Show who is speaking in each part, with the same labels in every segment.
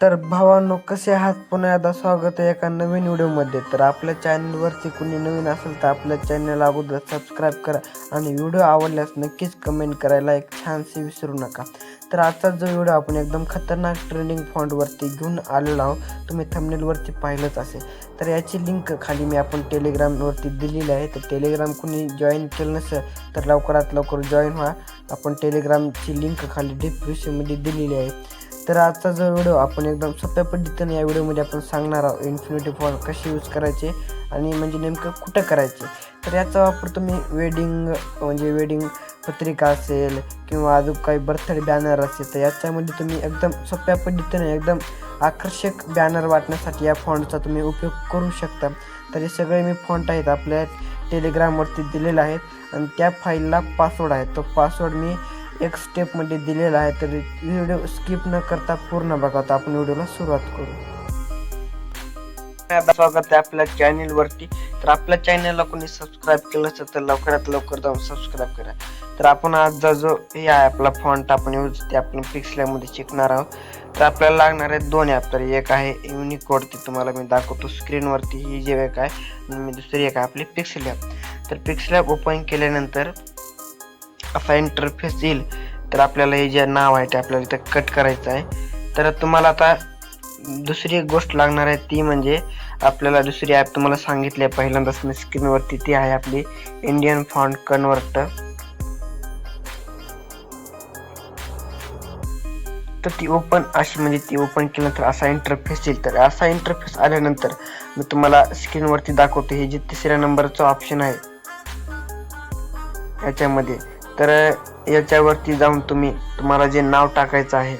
Speaker 1: तर भावांनो कसे आहात? पुन्हा एकदा स्वागत आहे एका नवीन व्हिडिओमध्ये. तर आपल्या चॅनलवरती कुणी नवीन असेल तर आपल्या चॅनल अगोदर सबस्क्राईब करा आणि व्हिडिओ आवडल्यास नक्कीच कमेंट करायला एक छानसे विसरू नका. तर आजचा जो व्हिडिओ आपण एकदम खतरनाक ट्रेंडिंग फॉन्टवरती घेऊन आलेलो आहोत. तुम्ही थंबनेलवरती पाहिलंच असेल. तर याची लिंक खाली मी आपण टेलिग्रामवरती दिलेली आहे. तर टेलिग्राम कुणी जॉईन केलं नसेल तर लवकरात लवकर जॉईन व्हा. आपण टेलिग्रामची लिंक खाली डिस्क्रिप्शनमध्ये दिलेली आहे. तर आजचा जो व्हिडिओ आपण एकदम सोप्या पद्धतीने या व्हिडिओमध्ये आपण सांगणार आहोत इन्फिनिटी फॉर्म कसे यूज करायचे आणि म्हणजे नेमकं कुठं करायचे. तर याचा वापर तुम्ही वेडिंग म्हणजे वेडिंग पत्रिका असेल किंवा अजून काही बर्थडे बॅनर असेल तर याच्यामध्ये तुम्ही एकदम सोप्या पद्धतीने एकदम आकर्षक बॅनर वाटण्यासाठी या फॉन्टचा तुम्ही उपयोग करू शकता. तर हे सगळे मी फॉन्ट आहेत आपल्या टेलिग्रामवरती दिलेले आहेत आणि त्या फाईलला पासवर्ड आहे. तो पासवर्ड मी एक स्टेपमध्ये दिलेला आहे तर व्हिडिओ स्किप न करता पूर्ण बघा. तर आपण व्हिडिओला सुरुवात करू. स्वागत आहे आपल्या चॅनेलवरती तर आपल्या चॅनेलला कोणी सबस्क्राईब केलं असेल तर लवकरात लवकर जाऊन सबस्क्राईब करा. तर आपण आजचा जो हे आहे आपला फॉन्ट आपण यूज ते आपण पिक्सल्यामध्ये शिकणार आहोत. तर आपल्याला लागणार आहे दोन ॲप तर एक आहे युनिकोड ती तुम्हाला मी दाखवतो स्क्रीनवरती ही जे एक आहे आणि मी दुसरी एक आहे आपली पिक्सल ॲप तर पिक्सल ॲप ओपन केल्यानंतर असा इंटरफेस येईल तर आपल्याला हे जे नाव आहे ते आपल्याला इथं कट करायचं आहे. तर तुम्हाला आता दुसरी एक गोष्ट लागणार आहे ती म्हणजे आपल्याला दुसरी ॲप तुम्हाला सांगितली आहे. पहिल्यांदाच मी स्क्रीनवरती ती आहे आपली इंडियन फॉन्ट कन्वर्ट तर ती ओपन अशी म्हणजे ती ओपन केल्यानंतर असा इंटरफेस येईल. तर असा इंटरफेस आल्यानंतर मी तुम्हाला स्क्रीनवरती दाखवतो. हे जे तिसऱ्या नंबरचं ऑप्शन आहे याच्यामध्ये तर याच्यावरती जाऊन तुम्ही तुम्हाला जे नाव टाकायचं आहे.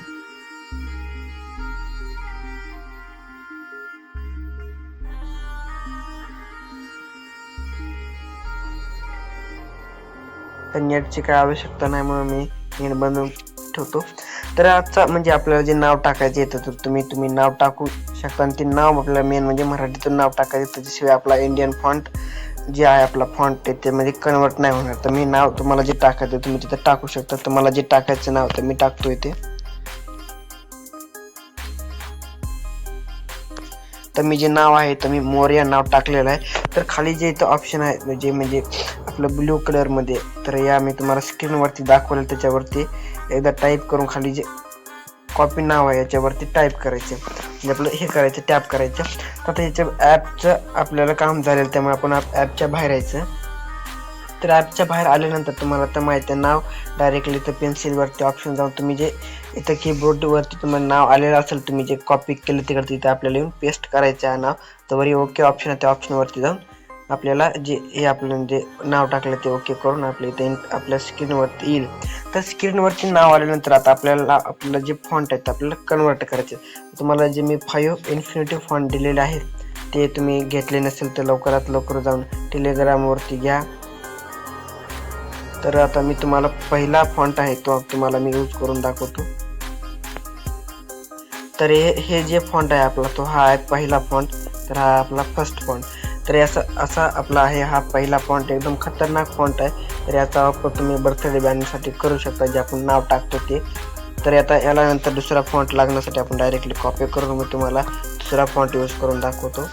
Speaker 1: तर नेटची काय आवश्यकता नाही म्हणून मी नेट बनवून ठेवतो. तर आजचा म्हणजे आपल्याला जे नाव टाकायचं येतं तर तुम्ही तुम्ही नाव टाकू शकता. आणि ते नाव आपल्याला मेन म्हणजे मराठीतून नाव टाकायचं त्याच्याशिवाय आपला इंडियन फॉन्ट जे आहे आपला फॉन्ट आहे त्यामध्ये कन्वर्ट नाही होणार. तर मी नाव तुम्हाला जे टाकायचं तुम्ही तिथे टाकू शकता. तुम्हाला जे टाकायचं नाव तर मी टाकतो ते. तर मी जे नाव आहे तर मी मोर्या नाव टाकलेलं आहे. तर खाली जे इथं ऑप्शन आहे जे म्हणजे आपलं ब्ल्यू कलरमध्ये तर या मी तुम्हाला स्क्रीनवरती दाखवलं त्याच्यावरती एकदा टाईप करून खाली जे कॉपी नाव आहे याच्यावरती टाईप करायचं आपलं हे करायचं टॅप करायचं. आता याच्या ॲपचं आपल्याला काम झालेलं त्यामुळे आपण ॲपच्या बाहेर यायचं. तर ॲपच्या बाहेर आल्यानंतर तुम्हाला तर माहिती आहे नाव डायरेक्टली इथं पेन्सिलवरती ऑप्शन जाऊन तुम्ही जे इथं कीबोर्डवरती तुम्हाला नाव आलेलं असेल तुम्ही जे कॉपी केलं तिकडे तिथे आपल्याला येऊन पेस्ट करायचं आहे नाव. तर वरी ओके ऑप्शन आहे त्या ऑप्शनवरती जाऊन आपल्याला जे हे आपलं जे नाव टाकलं ते ओके करून आपल्या इथे आपल्या स्क्रीनवरती येईल. तर स्क्रीनवरती नाव आल्यानंतर आता आपल्याला आपलं जे फॉन्ट आहे ते आपल्याला कन्वर्ट करायचे तुम्हाला जे मी फाईव्ह इन्फिनिटी फॉन्ट दिलेले आहेत ते तुम्ही घेतले नसेल तर लवकरात लवकर जाऊन टेलिग्रामवरती घ्या. तर आता मी तुम्हाला पहिला फॉन्ट आहे तो तुम्हाला मी यूज करून दाखवतो. तर हे हे जे फॉन्ट आहे आपला तो हा आहे पहिला फॉन्ट तर हा आपला फर्स्ट फॉन्ट तर याचा असा आपला आहे हा पहिला फॉन्ट एकदम खतरनाक फॉन्ट आहे. तर याचा वापर तुम्ही बर्थडे बॅनरसाठी करू शकता जे आपण नाव टाकतो ते. तर आता याला नंतर दुसरा फॉन्ट लागण्यासाठी आपण डायरेक्टली कॉपी करून मी तुम्हाला दुसरा फॉन्ट यूज करून दाखवतो.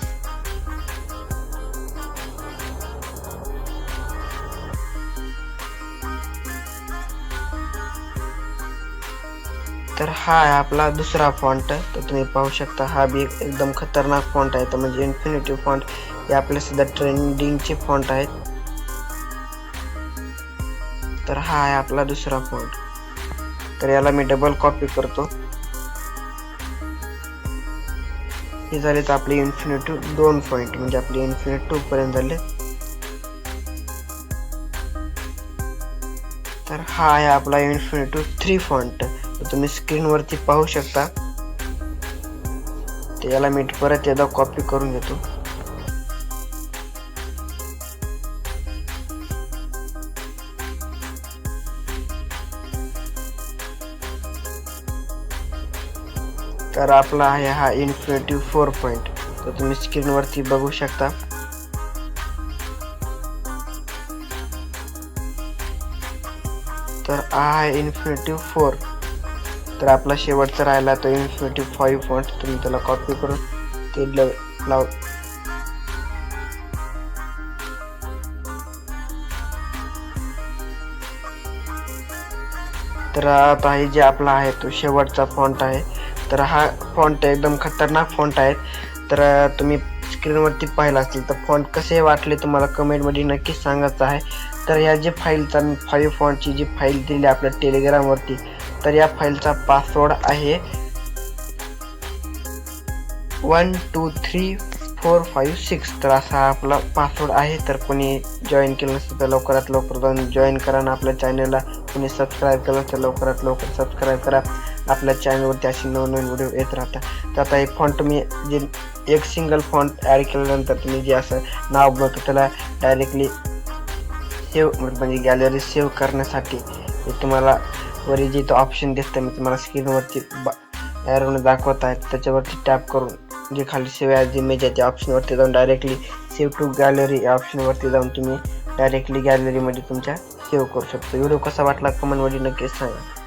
Speaker 1: तर हा आहे आपला दुसरा फॉन्ट तर तुम्ही पाहू शकता हा बी एक- एकदम खतरनाक फॉन्ट आहे. तर म्हणजे इन्फिनिटी फॉन्ट हे आपल्या सध्या ट्रेंडिंगचे फॉन्ट आहेत. तर हा आहे आपला दुसरा फॉन्ट तर याला मी डबल कॉपी करतो. हे झाले तर आपले इन्फिनिटी दोन पॉईंट म्हणजे आपले इन्फिनिट टू पर्यंत झाले. तर हा आहे आपला इन्फिनिटी थ्री फॉन्ट तुम्ही स्क्रीनवरती पाहू शकता. तर याला मी परत एकदा कॉपी करून घेतो. तर आपला आहे हा इन्फिनिटी फोर पॉईंट तर तुम्ही स्क्रीनवरती बघू शकता. तर हा आहे इन्फिनिटी फोर तर आपला शेवटचा राहिला तो इन्फिनिटी फाईव्ह फॉन्ट तुम्ही त्याला कॉपी करून ते ल- लाव. तर आता हे जे आपला आहे तो शेवटचा फॉन्ट आहे. तर हा फॉन्ट एकदम खतरनाक फॉन्ट आहे. तर तुम्ही स्क्रीनवरती पाहिला असेल तर फॉन्ट कसे वाटले तुम्हाला कमेंटमध्ये नक्कीच सांगायचं आहे. तर या जे फाईलचा फाईव्ह फॉन्टची जी फाईल दिली आपल्या टेलिग्रामवरती तर या फाईलचा पासवर्ड आहे one two three four five six. तर असा आपला पासवर्ड आहे. तर कोणी जॉईन केलं नसेल तर लवकरात लवकर जाऊन जॉईन करा आणि आपल्या चॅनलला कोणी सबस्क्राईब केलं तर लवकरात लवकर सबस्क्राईब करा. आपल्या चॅनलवरती असे नवनवीन व्हिडिओ येत राहतात. तर आता हे फॉन्ट तुम्ही जे एक सिंगल फॉन्ट ॲड केल्यानंतर तुम्ही जे असं नाव बनवतो त्याला डायरेक्टली सेव्ह म्हणजे गॅलरी सेव्ह करण्यासाठी तुम्हाला वरी जे तो ऑप्शन दिसतं मी तुम्हाला स्क्रीनवरती बा ॲरोने दाखवत आहे त्याच्यावरती टॅप करून जे खाली सेव्ह ॲज इमेज आहे त्या ऑप्शनवरती जाऊन डायरेक्टली सेव्ह टू गॅलरी या ऑप्शनवरती जाऊन तुम्ही डायरेक्टली गॅलरीमध्ये तुमच्या सेव्ह करू शकतो. व्हिडिओ कसा वाटला कमेंटमध्ये नक्कीच सांगा.